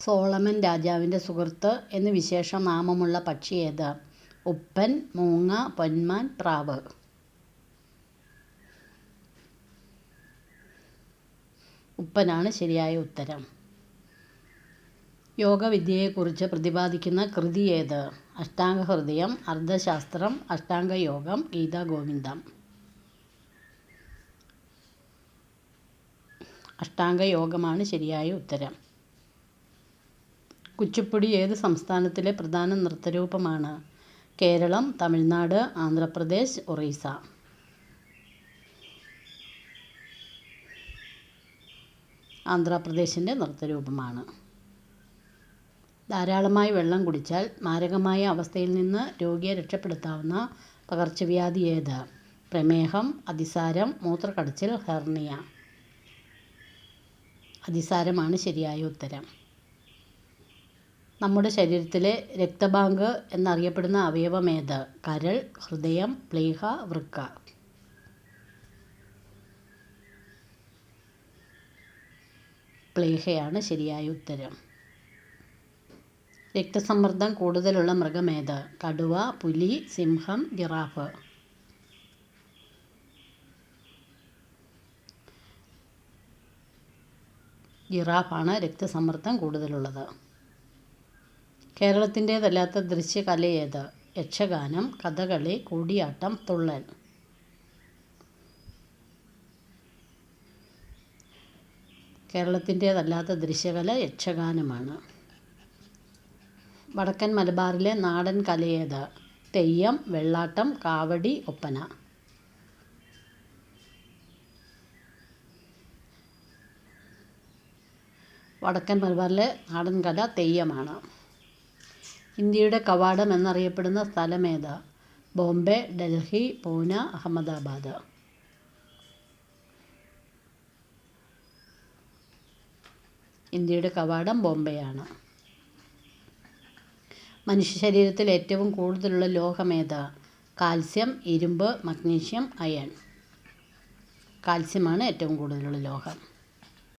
Solomon രാജാവിന്റെ സുഹൃത്ത് എന്ന് വിശേഷനാമമുള്ള പക്ഷി ഏത്? ഉപ്പൻ, മൂങ്ങ, പൊന്മാൻ, പ്രാവ്. ഉപ്പനാണ് ശരിയായ ഉത്തരം. യോഗവിദ്യയെക്കുറിച്ച് പ്രതിപാദിക്കുന്ന കൃതി ഏത്? അഷ്ടാംഗഹൃദയം, അർദ്ധശാസ്ത്രം അഷ്ടാംഗയോഗം, ഗീതാഗോവിന്ദം. അഷ്ടാംഗയോഗമാണ് ശരിയായ ഉത്തരം. കുച്ചിപ്പുടി ഏത് സംസ്ഥാനത്തിലെ പ്രധാന നൃത്തരൂപമാണ്? കേരളം, തമിഴ്നാട്, ആന്ധ്രാപ്രദേശ്, ഒറീസ. ആന്ധ്രാപ്രദേശിന്റെ നൃത്തരൂപമാണ്. ധാരാളമായി വെള്ളം കുടിച്ചാൽ മാരകമായ അവസ്ഥയിൽ നിന്ന് രോഗിയെ രക്ഷപ്പെടുത്താവുന്ന പകർച്ചവ്യാധി ഏത്? പ്രമേഹം, അതിസാരം, മൂത്രക്കടച്ചിൽ, ഹെർണിയ. അതിസാരമാണ് ശരിയായ ഉത്തരം. നമ്മുടെ ശരീരത്തിലെ രക്തബാങ്ക് എന്നറിയപ്പെടുന്ന അവയവം ഏത്? കരൾ, ഹൃദയം, പ്ലീഹ, വൃക്ക. പ്ലീഹയാണ് ശരിയായ ഉത്തരം. രക്തസമ്മർദ്ദം കൂടുതലുള്ള മൃഗം ഏത്? കടുവ, പുലി, സിംഹം, ജിറാഫ്. ജിറാഫാണ് രക്തസമ്മർദ്ദം കൂടുതലുള്ളത്. കേരളത്തിന്റേതല്ലാത്ത ദൃശ്യകല ഏത്? യക്ഷഗാനം, കഥകളി, കൂടിയാട്ടം, തുള്ളൽ. കേരളത്തിന്റേതല്ലാത്ത ദൃശ്യകല യക്ഷഗാനമാണ്. വടക്കൻ മലബാറിലെ നാടൻ കലയേത്? തെയ്യം, വെള്ളാട്ടം, കാവടി, ഒപ്പന. വടക്കൻ മലബാറിലെ നാടൻ കല തെയ്യമാണ്. ഇന്ത്യയുടെ കവാടം എന്നറിയപ്പെടുന്ന സ്ഥലമേതാ? ബോംബെ, ഡൽഹി, പൂന, അഹമ്മദാബാദ്. ഇന്ത്യയുടെ കവാടം ബോംബെയാണ്. മനുഷ്യ ശരീരത്തിൽ ഏറ്റവും കൂടുതലുള്ള ലോഹമേതാ? കാൽസ്യം, ഇരുമ്പ്, മഗ്നീഷ്യം, അയൺ. കാൽസ്യമാണ് ഏറ്റവും കൂടുതലുള്ള ലോഹം.